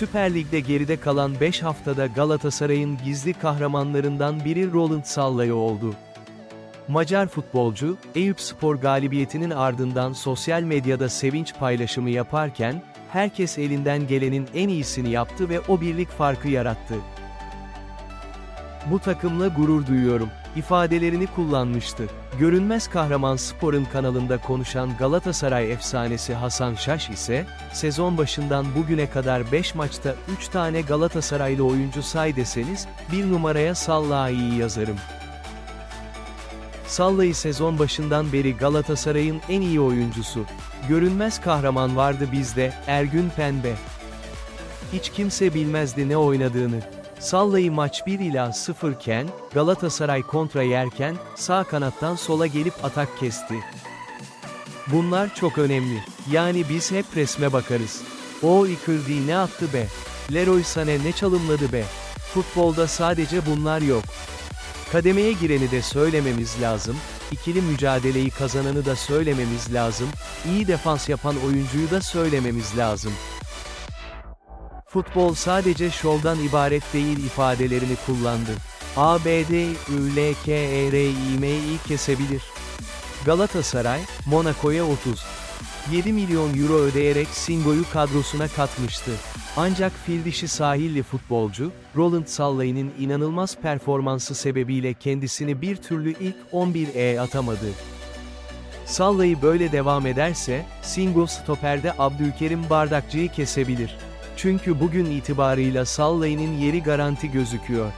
Süper Lig'de geride kalan 5 haftada Galatasaray'ın gizli kahramanlarından biri Roland Sallay oldu. Macar futbolcu, Eyüpspor galibiyetinin ardından sosyal medyada sevinç paylaşımı yaparken, herkes elinden gelenin en iyisini yaptı ve o birlik farkı yarattı. Bu takımla gurur duyuyorum, ifadelerini kullanmıştı. Görünmez Kahraman Spor'un kanalında konuşan Galatasaray efsanesi Hasan Şaş ise, sezon başından bugüne kadar 5 maçta 3 tane Galatasaraylı oyuncu say deseniz, bir numaraya Sallai'yi yazarım. Sallai sezon başından beri Galatasaray'ın en iyi oyuncusu. Görünmez kahraman vardı bizde, Ergün Pembe. Hiç kimse bilmezdi ne oynadığını. Sallai maç 1 ila 0 iken, Galatasaray kontra yerken, sağ kanattan sola gelip atak kesti. Bunlar çok önemli. Yani biz hep resme bakarız. O Icardi ne attı be? Leroy Sané ne çalımladı be? Futbolda sadece bunlar yok. Kademeye gireni de söylememiz lazım, ikili mücadeleyi kazananı da söylememiz lazım, iyi defans yapan oyuncuyu da söylememiz lazım. Futbol sadece şovdan ibaret değil ifadelerini kullandı. ABD, ÜLKERİMİ kesebilir. Galatasaray, Monaco'ya 30. 7 milyon euro ödeyerek Singo'yu kadrosuna katmıştı. Ancak fil sahilli futbolcu, Roland Sallay'ın inanılmaz performansı sebebiyle kendisini bir türlü ilk 11'e atamadı. Sallayı böyle devam ederse, Singo stoperde Abdülkerim Bardakçı'yı kesebilir. Çünkü bugün itibarıyla Sallay'ın yeri garanti gözüküyor.